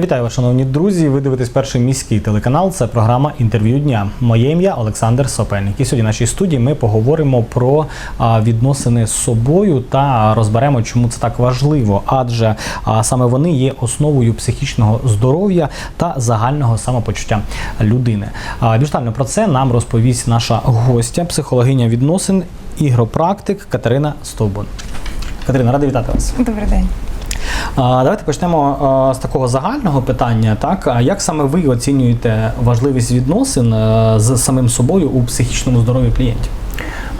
Вітаю вас, шановні друзі. Ви дивитесь перший міський телеканал. Це програма інтерв'ю дня. Моє ім'я Олександр Сопельник. І сьогодні в нашій студії ми поговоримо про відносини з собою та розберемо, чому це так важливо, адже саме вони є основою психічного здоров'я та загального самопочуття людини. Більш детально про це нам розповість наша гостя, психологиня відносин, ігропрактик Катерина Стовбун. Катерина, рада вітати вас. Добрий день. Давайте почнемо з такого загального питання. Так, як саме ви оцінюєте важливість відносин е, з самим собою у психічному здоров'ї клієнтів?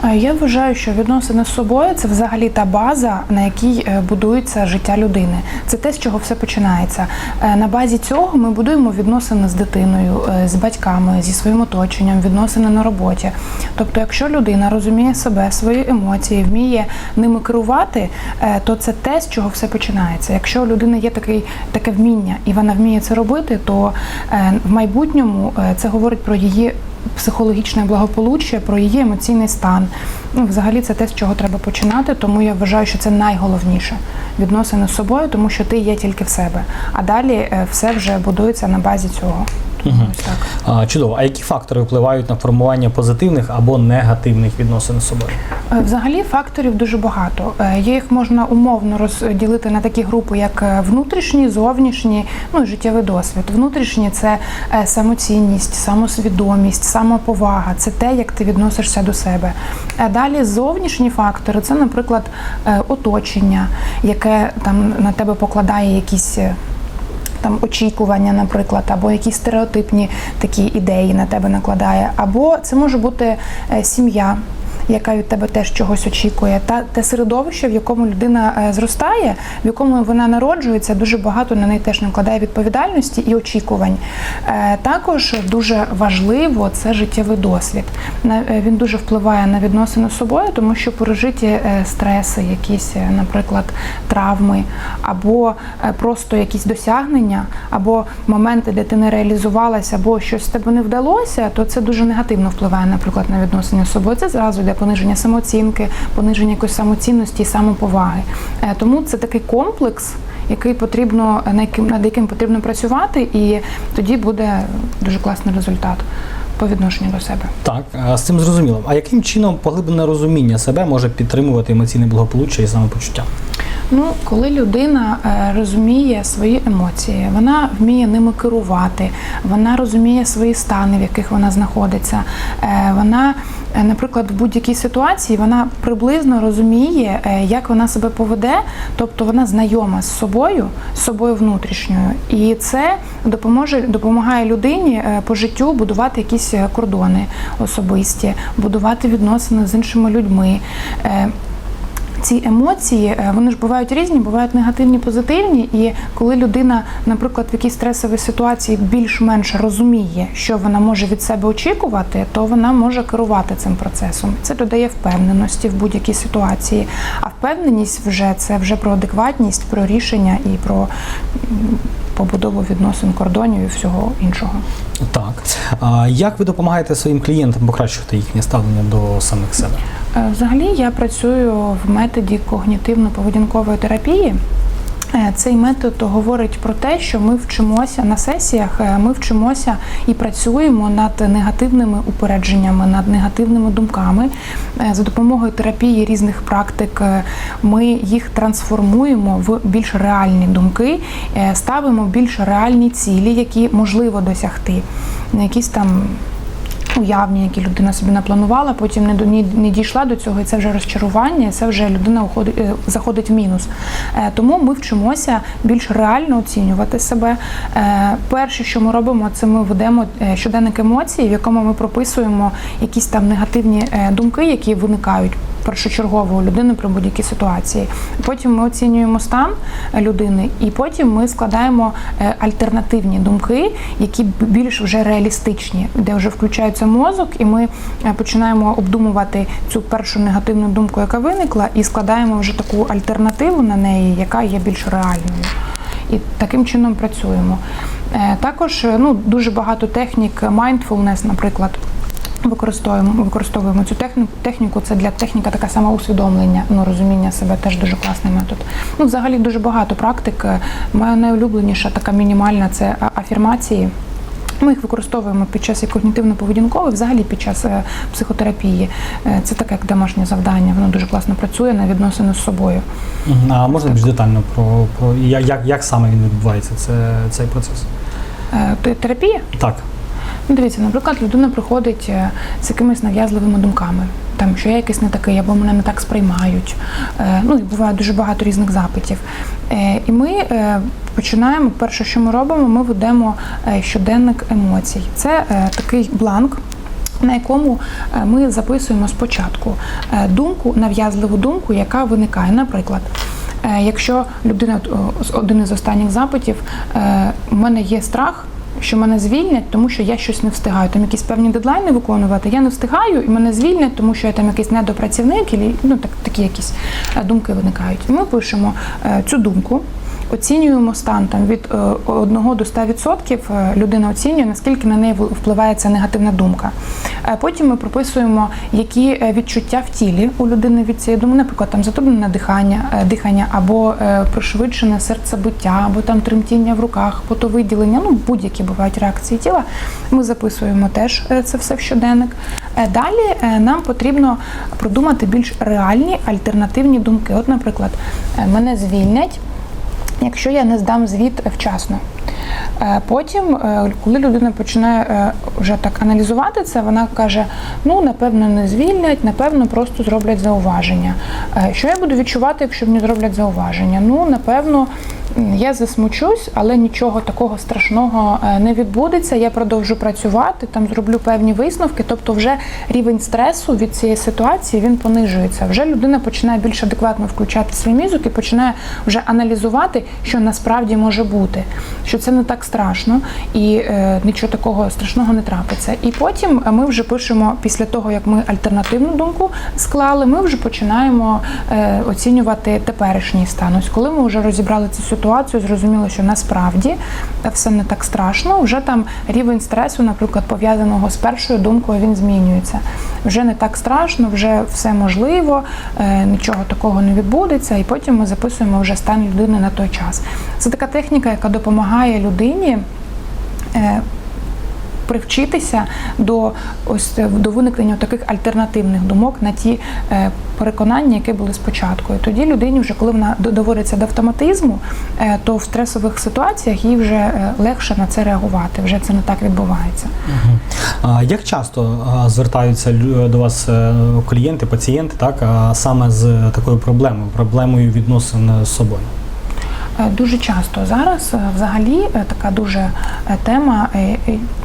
Я вважаю, що відносини з собою це взагалі та база, на якій е, будується життя людини. Це те, з чого все починається. Е, На базі цього ми будуємо відносини з дитиною, е, з батьками, зі своїм оточенням, відносини на роботі. Тобто, якщо людина розуміє себе, свої емоції, вміє ними керувати, то це те, з чого все починається. Якщо у людини є такий, таке вміння і вона вміє це робити, то в майбутньому це говорить про її психологічне благополуччя, про її емоційний стан. Ну, взагалі, це те, з чого треба починати, тому я вважаю, що це найголовніше відносини з собою, тому що ти є тільки в себе. А далі е, все вже будується на базі цього. Ось так. А, Чудово. А які фактори впливають на формування позитивних або негативних відносин з собою? Е, Взагалі факторів дуже багато. Е, їх можна умовно розділити на такі групи, як е, внутрішні, зовнішні, ну і життєвий досвід. Внутрішні це самоцінність, самосвідомість, самоповага, це те, як ти відносишся до себе. А далі зовнішні фактори це, наприклад, оточення, яке там на тебе покладає якісь. Там очікування, наприклад, або якісь стереотипні такі ідеї на тебе накладає, або це може бути е, сім'я. Яка від тебе теж чогось очікує, та те середовище, в якому людина е, зростає, в якому вона народжується, дуже багато на неї теж накладає відповідальності і очікувань. Е, Також дуже важливо це життєвий досвід. Е, Він дуже впливає на відносини з собою, тому що пережиті стреси, якісь, наприклад, травми, або просто якісь досягнення, або моменти, де ти не реалізувалася, або щось з тебе не вдалося, то це дуже негативно впливає, наприклад, на відносини з собою. Це зразу йде пониження самооцінки, пониження якоїсь самоцінності і самоповаги. Е, Тому це такий комплекс. Який потрібно над яким потрібно працювати, і тоді буде дуже класний результат по відношенню до себе. Так, з цим зрозуміло. А яким чином поглиблене розуміння себе може підтримувати емоційне благополуччя і самопочуття? Ну, коли людина е, розуміє свої емоції, вона вміє ними керувати, вона розуміє свої стани, в яких вона знаходиться. е, Вона, е, наприклад, в будь-якій ситуації вона приблизно розуміє, як вона себе поведе, тобто вона знайома з собою, з собою внутрішньою, і це допоможе допомагає людині по життю будувати якісь кордони особисті, будувати відносини з іншими людьми. Ці емоції е, вони ж бувають різні, бувають негативні, позитивні. І коли людина, наприклад, в якійсь стресовій ситуації більш-менш розуміє, що вона може від себе очікувати, то вона може керувати цим процесом. Це додає впевненості в будь-якій ситуації. А впевненість вже це вже про адекватність, про рішення і про побудову відносин кордонів і всього іншого. Так. А як ви допомагаєте своїм клієнтам покращувати їхнє ставлення до самих себе? Е, Взагалі я працюю в методі когнітивно-поведінкової терапії. Е, Цей метод говорить про те, що ми вчимося на сесіях, е, ми вчимося і працюємо над негативними упередженнями, над негативними думками. Е, За допомогою терапії різних практик ми їх трансформуємо в більш реальні думки, ставимо більш реальні цілі, які можливо досягти. Якісь там уявні, які людина собі напланувала, потім не до ні не дійшла до цього, і це вже розчарування, це вже людина уходить, е, заходить в мінус. Е, Тому ми вчимося більш реально оцінювати себе. Е, Перше, що ми робимо, це ми ведемо щоденник емоцій, в якому ми прописуємо якісь там негативні думки, які виникають. Першочергово у людини при будь-якій ситуації. Потім ми оцінюємо стан людини, і потім ми складаємо альтернативні думки, які більш вже реалістичні, де вже включається мозок, і ми е, починаємо обдумувати цю першу негативну думку, яка виникла, і складаємо вже таку альтернативу на неї, яка є більш реальною. І таким чином працюємо. Е, Також е, ну, дуже багато технік mindfulness, наприклад. Використовуємо, використовуємо цю техніку. Це для техніка така самоусвідомлення, ну розуміння себе теж дуже класний метод. Ну, взагалі дуже багато практик. Моя найулюбленіша така мінімальна це афірмації. Ми їх використовуємо під час і когнітивно-поведінкових, взагалі під час е, психотерапії. Е, Це таке як домашнє завдання. Воно дуже класно працює на відносини з собою. А можна більш детально про, про як, як, як саме він відбувається, це, цей процес? Е, Терапія Так. Ну, дивіться, наприклад, людина приходить з якимись нав'язливими думками, там що я якийсь не такий, або мене не так сприймають. Е, Ну і буває дуже багато різних запитів. Е, І ми е, починаємо. Перше, що ми робимо, ми ведемо щоденник емоцій. Це такий бланк. На якому ми записуємо спочатку думку, нав'язливу думку, яка виникає. Наприклад, якщо людина один із останніх запитів, у мене є страх, що мене звільнять, тому що я щось не встигаю. Там якісь певні дедлайни виконувати. Я не встигаю, і мене звільнять, тому що я там якийсь недопрацівник, і ну так такі якісь е, думки виникають. І ми пишемо е, цю думку. Оцінюємо стан там від е, 1 до 100% е, людина оцінює, наскільки на неї впливає ця негативна думка. Е, Потім ми прописуємо, які е, відчуття в тілі у людини від цієї думки, наприклад, там затруднене дихання, е, дихання або е, пришвидшене серцебиття, або там тремтіння в руках, потовиділення, ну будь-які бувають реакції тіла. Ми записуємо теж е, це все в щоденник. Е, Далі е, нам потрібно продумати більш реальні альтернативні думки. От, наприклад, е, мене звільнять якщо я не здам звіт вчасно. Е, Потім, е, коли людина починає е, вже так аналізувати це, вона каже: ну напевно не звільнять, напевно, просто зроблять зауваження. Що я буду відчувати, якщо мені зроблять зауваження? Ну, напевно, я засмучусь, але нічого такого страшного е, не відбудеться. Я продовжу працювати, там зроблю певні висновки. Тобто, вже рівень стресу від цієї ситуації він понижується. Вже людина починає більш адекватно включати свій мізок і починає вже аналізувати, що насправді може бути, що це не так страшно і е, нічого такого страшного не трапиться. І потім ми вже пишемо після того, як ми альтернативну думку склали, ми вже починаємо е, оцінювати теперішній стан. Ось коли ми вже розібрали цю ситуацію, зрозуміло, що насправді все не так страшно. Вже там рівень стресу, наприклад, пов'язаного з першою думкою, він змінюється. Вже не так страшно, вже все можливо, е, нічого такого не відбудеться, і потім ми записуємо вже стан людини на той час. Це така техніка, яка допомагає людині. Привчитися до ось е, до виникнення таких альтернативних думок на ті е, переконання, які були спочатку. І тоді людині, вже коли вона до- доводиться до автоматизму, е, то в стресових ситуаціях їй вже легше на це реагувати. Вже це не так відбувається. А як часто звертаються до вас клієнти, пацієнти, так, саме з такою проблемою, проблемою відносин з собою? Е, Дуже часто зараз е, взагалі е, така дуже тема,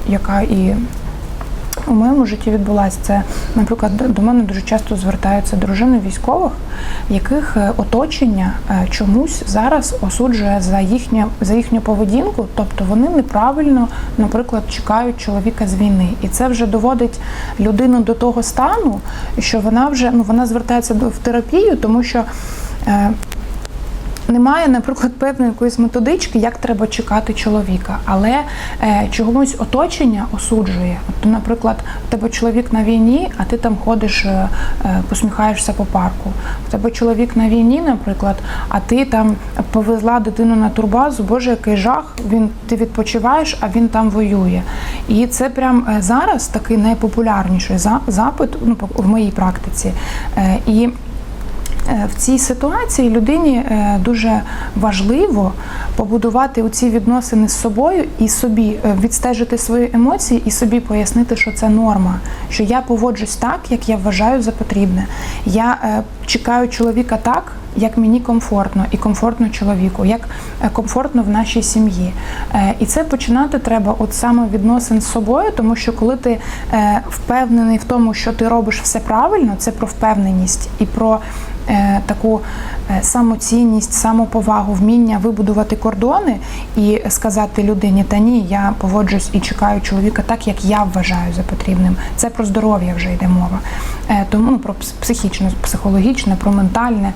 яка і у моєму житті відбулася. Це, наприклад, до мене дуже часто звертаються дружини військових, яких оточення чомусь зараз осуджує за їхню, за їхню поведінку, тобто вони неправильно, наприклад, чекають чоловіка з війни. І це вже доводить людину до того стану, що вона вже ну вона звертається в терапію, тому що. Немає, наприклад, певної якоїсь методички, як треба чекати чоловіка, але е, чогось оточення осуджує. От, наприклад, у тебе чоловік на війні, а ти там ходиш, е, е, посміхаєшся по парку. У тебе чоловік на війні, наприклад, а ти там повезла дитину на турбазу. Боже, який жах! Він ти відпочиваєш, а він там воює. І це прям е, зараз такий найпопулярніший за- запит ну, в моїй практиці. Е, І в цій ситуації людині е, дуже важливо побудувати ці відносини з собою і собі е, відстежити свої емоції і собі пояснити, що це норма, що я поводжусь так, як я вважаю за потрібне. Я е, чекаю чоловіка так. Як мені комфортно і комфортно чоловіку, як е, комфортно в нашій сім'ї. Е, І це починати треба от саме відносин з собою, тому що коли ти е, впевнений в тому, що ти робиш все правильно, це про впевненість і про таку самоцінність, самоповагу, вміння вибудувати кордони і сказати людині, та ні, я поводжусь і чекаю чоловіка так, як я вважаю за потрібним. Це про здоров'я вже йде мова. Тому ну, про пс- психічне, психологічне, про ментальне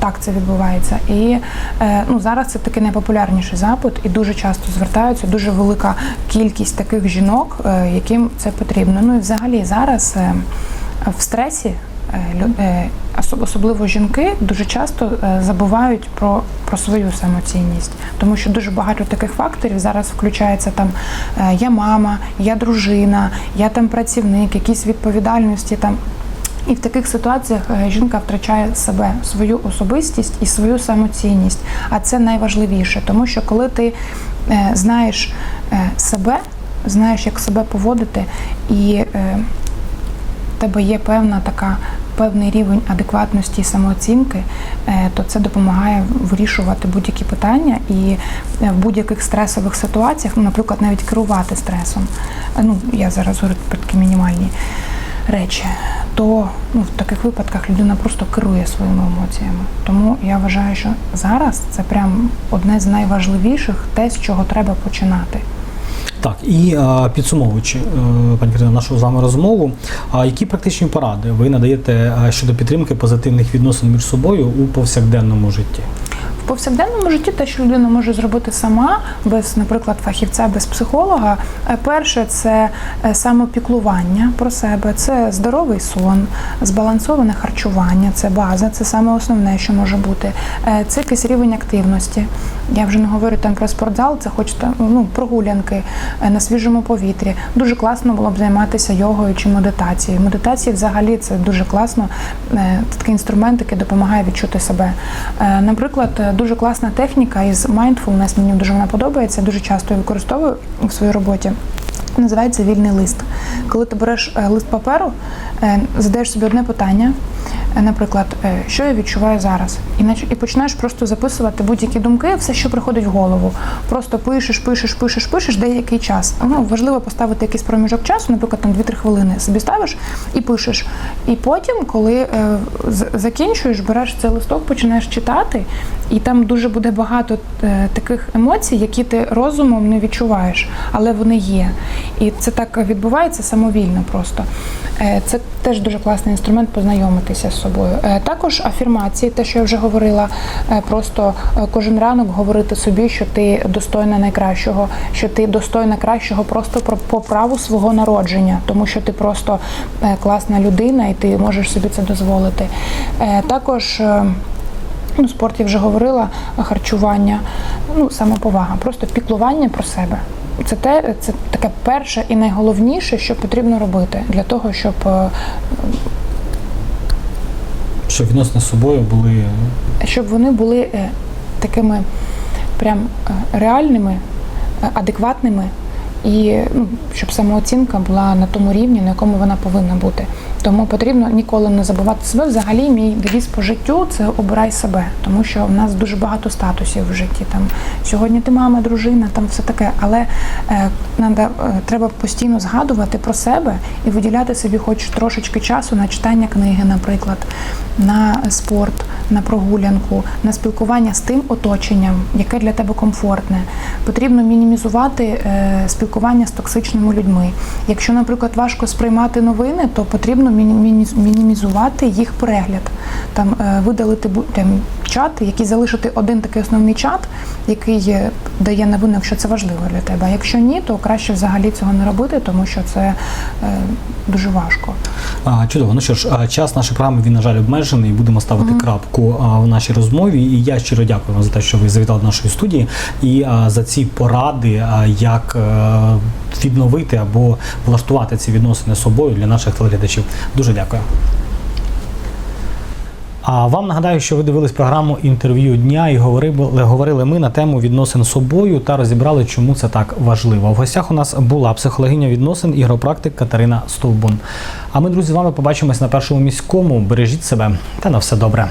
так це відбувається. І е, ну, зараз це такий найпопулярніший запит, і дуже часто звертаються дуже велика кількість таких жінок, е, яким це потрібно. Ну і взагалі зараз е, в стресі. Особливо жінки дуже часто забувають про, про свою самоцінність, тому що дуже багато таких факторів зараз включається там я мама, я дружина, я там працівник, якісь відповідальності там. І в таких ситуаціях е, жінка втрачає себе, свою особистість і свою самоцінність. А це найважливіше, тому що коли ти е, знаєш е, себе, знаєш, як себе поводити, і в тебе є певна така. Певний рівень адекватності і самооцінки, то це допомагає вирішувати будь-які питання і в будь-яких стресових ситуаціях, ну, наприклад, навіть керувати стресом. Ну, я зараз говорю про такі мінімальні речі, то ну, в таких випадках людина просто керує своїми емоціями. Тому я вважаю, що зараз це прям одне з найважливіших, те, з чого треба починати. Так, і е, підсумовуючи, е, пані Катерина, нашу з вами розмову, які практичні поради ви надаєте е, щодо підтримки позитивних відносин між собою у повсякденному житті? Повсякденному житті те, що людина може зробити сама, без, наприклад, фахівця, без психолога, е, перше це е, самопіклування про себе, це здоровий сон, збалансоване харчування, це база, це саме основне, що може бути. Е, Це якийсь рівень активності. Я вже не говорю там про спортзал, це хоч там, ну, прогулянки на свіжому повітрі. Дуже класно було б займатися йогою чи медитацією. Медитація взагалі це дуже класно. Це такий інструмент, який допомагає відчути себе. Наприклад, дуже класна техніка із mindfulness, мені дуже вона подобається, дуже часто її використовую в своїй роботі. Називається вільний лист. Коли ти береш е, лист паперу, е, задаєш собі одне питання, наприклад, е, що я відчуваю зараз, і і починаєш просто записувати будь-які думки, все, що приходить в голову. Просто пишеш, пишеш, пишеш, пишеш деякий час. Ну важливо поставити якийсь проміжок часу, наприклад, там 2-3 хвилини собі ставиш і пишеш. І потім, коли е, закінчуєш, береш цей листок, починаєш читати, і там дуже буде багато е, таких емоцій, які ти розумом не відчуваєш, але вони є. І це так відбувається самовільно просто. Е, Це теж дуже класний інструмент познайомитися з собою. Е, Також афірмації, те, що я вже говорила, е, просто кожен ранок говорити собі, що ти достойна найкращого, що ти достойна кращого просто про- по праву свого народження, тому що ти просто класна людина і ти можеш собі це дозволити. Також Ну, спорт я вже говорила, харчування, ну, самоповага, просто піклування про себе. Це те, це таке перше і найголовніше, що потрібно робити для того, щоб е, Щоб відносини з собою були щоб вони були е, такими прям е, реальними, е, адекватними, і ну, щоб самооцінка була на тому рівні, на якому вона повинна бути. Тому потрібно ніколи не забувати себе. Взагалі, мій девіз по життю це обирай себе, тому що в нас дуже багато статусів в житті. Там сьогодні ти мама, дружина, там все таке. Але е, надо, е, треба постійно згадувати про себе і виділяти собі хоч трошечки часу на читання книги, наприклад, на спорт, на прогулянку, на спілкування з тим оточенням, яке для тебе комфортне. Потрібно мінімізувати е, спілкування з токсичними людьми. Якщо, наприклад, важко сприймати новини, то потрібно міні- міні- мінімізувати їх перегляд. Там е, видалити там, чат, який залишити один такий основний чат, який е, дає новини, якщо це важливо для тебе. А якщо ні, то краще взагалі цього не робити, тому що це е, дуже важко. А, чудово. Ну що ж, час нашої програми він, на жаль, обмежений. Будемо ставити крапку а, в нашій розмові. І я щиро дякую вам за те, що ви завітали до нашої студії і а, за ці поради, а, як е, відновити або влаштувати ці відносини з собою для наших телеглядачів. Дуже дякую. А вам нагадаю, що ви дивились програму інтерв'ю дня і говорили, говорили ми на тему відносин з собою та розібрали, чому це так важливо. В гостях у нас була психологиня відносин ігропрактик Катерина Стовбун. А ми, друзі, з вами побачимось на першому міському. Бережіть себе та на все добре.